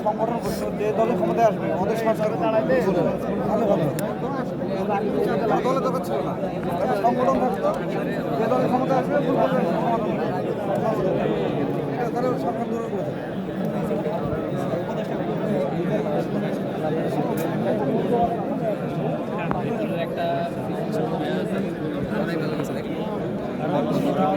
সংগঠন যে দলের ক্ষমতায় আসবে আমাদের সরকার দলে দরকার ছিল না সংগঠন যে দলের ক্ষমতায় আসবে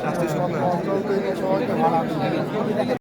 স্বপ্ন